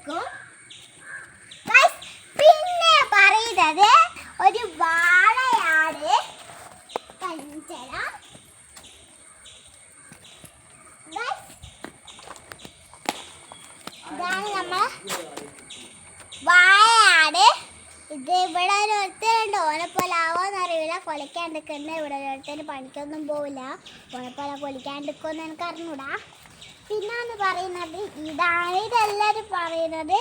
നിൽക്കും പിന്നെ പറയുന്നത് ഒരു വാഴയാണ് പഞ്ചര ഇതാണ് നമ്മൾ ഇത് ഇവിടെ ഒരു ഒരുത്തരുണ്ട്. ഓനെ പോലെ ആവോന്ന് അറിയില്ല കൊലക്കാണ്ടിരിക്കുന്ന ഇവിടെ ഒരുത്തന് പണിക്കൊന്നും പോവില്ല. ഓനെ പോലെ കൊലിക്കാണ്ടിരിക്കുമെന്ന് എനിക്ക് അറിഞ്ഞൂടാ പറയുന്നത്? ഇതാണ് ഇതെല്ലാവരും പറയുന്നത്.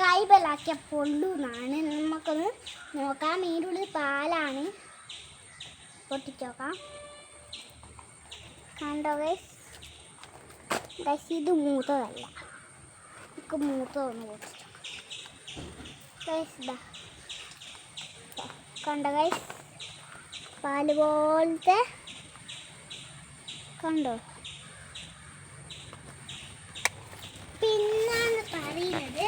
കൈബലാക്കിയ പൊള്ളു എന്നാണ്. നമുക്കൊന്ന് നോക്കാം. ഇതിന്റെ ഉള്ളിൽ പാലാണ്. പൊട്ടിച്ചോക്കാം. കണ്ടോ ഗൈസ് ഇത് മൂത്തതല്ല. നമുക്ക് മൂത്തതൊന്ന് പൊട്ടിച്ചോക്കാം. ഗൈസ് കണ്ടോ ഗൈസ് പാൽ പോലത്തെ കണ്ടോ പിന്നാണ് പറയുന്നത്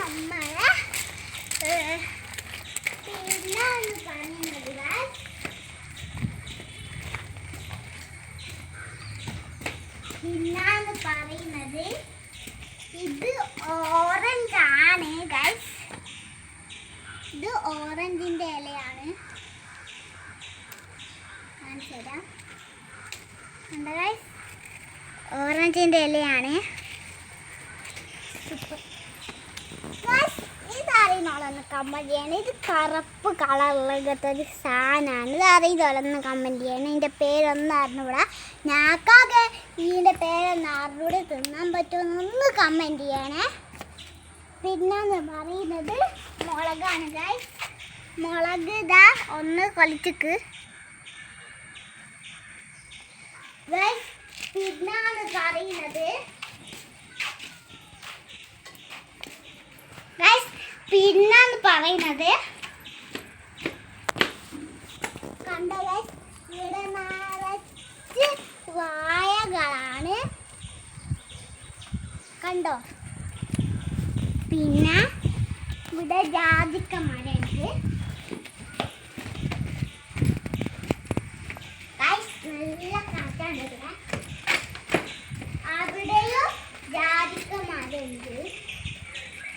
നമ്മളെ ഏഹ്, പിന്നാണ് പറയുന്നത് guys, പിന്നാണ് പറയുന്നത് ഇത് ഓറഞ്ച് ആണ് ഗൈസ് ഇത് ഓറഞ്ചിന്റെ ഇലയാണ്. കാണിച്ചു തരാം. ഓറഞ്ചിന്റെ ഇലയാണ്. Guys, ഇത് കമന്റ് ചെയ്യണം. ഇത് കറുപ്പ് കളറുള്ള ഇങ്ങനത്തെ ഒരു സാധനമാണ്. ഇത് അറിയുന്നോളൊന്ന് കമന്റ് ചെയ്യണം. ഇതിന്റെ പേരൊന്നും അറിഞ്ഞൂടാ ഞാക്കാകെ ഇതിന്റെ പേരൊന്നും അറിഞ്ഞൂടെ തിന്നാൻ പറ്റുമെന്നൊന്ന് കമന്റ് ചെയ്യണേ. പിന്നെന്ന് പറയുന്നത് മുളകാണ്. ഗൈസ് മുളക് ഇതാ ഒന്ന് കൊലിച്ചിക്ക്. ഗൈസ് പിന്നാണ് പറയുന്നത് ഗൈസ് പിന്നാന്ന് പറയുന്നത്? കണ്ടോ ഗൈസ് ഇവിടെ നിറച്ച് വാഴകളാണ്. കണ്ടോ? പിന്നെ ഇവിടെ ജാതിക്ക മരമുണ്ട്. നല്ല കാറ്റാണ് ഇവിടെ. അവിടെയും ജാതിക്ക മരമുണ്ട്.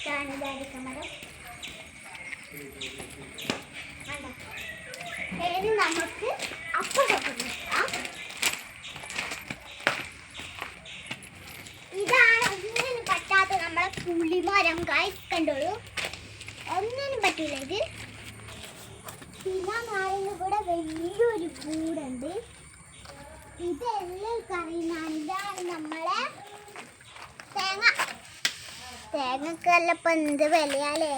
ജാതിക്ക മരം? ഇനി നമുക്ക് അപ്പുറത്തോട്ട് നോക്കാം ഇതാണ് ഒന്നിനും പറ്റാത്ത നമ്മളെ പുളിമരം കായ്സ് കണ്ടോളൂ. ഒന്നിനും പറ്റില്ല ഇത് പിന്നെ നാളിന് കൂടെ വലിയൊരു കൂടുണ്ട് ഇതെല്ലാം കറിയുന്നതാണ്. ഇതാണ് നമ്മളെ തേങ്ങ. തേങ്ങക്കെല്ലാം ഇപ്പം എന്ത് വിലയാലേ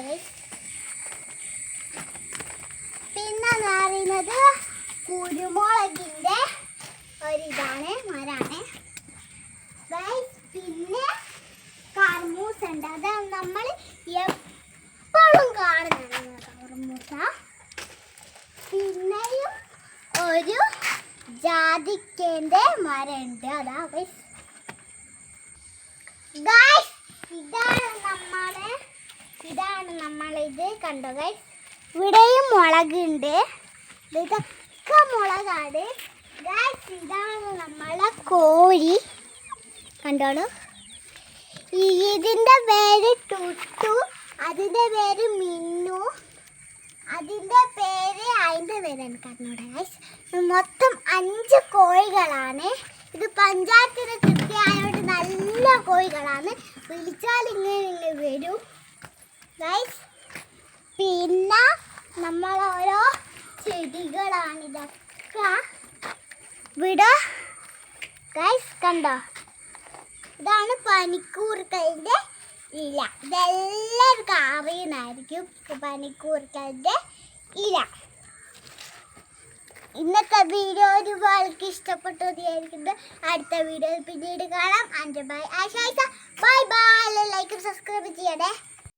പിന്നെ പറയുന്നത് കുരുമുളകിന്റെ ഒരിതാണ് മരാണ്. പിന്നെ കർമൂസ ഉണ്ട്. അത് നമ്മൾ എപ്പോഴും കാണുന്നതാണ് കർമൂസ. പിന്നെയും ഒരു ജാതിക്കേന്റെ മരമുണ്ട്. അതാ ഗൈസ് ഇതാണ് നമ്മളെ ഇതാണ് നമ്മളിത് കണ്ടോ ഗൈസ് ഇവിടെയും മുളകുണ്ട്. ഇതൊക്കെ മുളകാണ്. ഇതാണ് നമ്മളെ കോഴി. കണ്ടോളൂ. ഇതിന്റെ പേര് ടുട്ടു അതിന്റെ പേര് മിന്നു അതിന്റെ പേര് അതിന്റെ പേരാണ് അറിഞ്ഞൂടാ ഗൈസ് മൊത്തം അഞ്ച് കോഴികളാണ്. ഇത് പഞ്ചായത്തിന് കൃത്യമായോണ്ട് നല്ല കോഴികളാണ്. വിളിച്ചാൽ ഇങ്ങനെ ഇങ്ങനെ വരും. ഗൈസ് പിന്നെ നമ്മൾ ഓരോ ചെടികളാണ് ഇതൊക്കെ ഇവിടെ ഗൈസ് കണ്ടോ? ഇതാണ് പനിക്കൂർക്കലിന്റെ ഇല. ഇതെല്ലാവർക്കും അറിയുന്നതായിരിക്കും പനിക്കൂർക്കലിന്റെ ഇല. ഇന്നത്തെ വീഡിയോ ഒരുപാട് ഇഷ്ടപ്പെട്ടു വിചാരിക്കുന്നത് അടുത്ത വീഡിയോ പിന്നീട് കാണാം. അഞ്ച് ബൈ ബൈ ബൈ ലൈക്കും സബ്സ്ക്രൈബ് ചെയ്യണേ.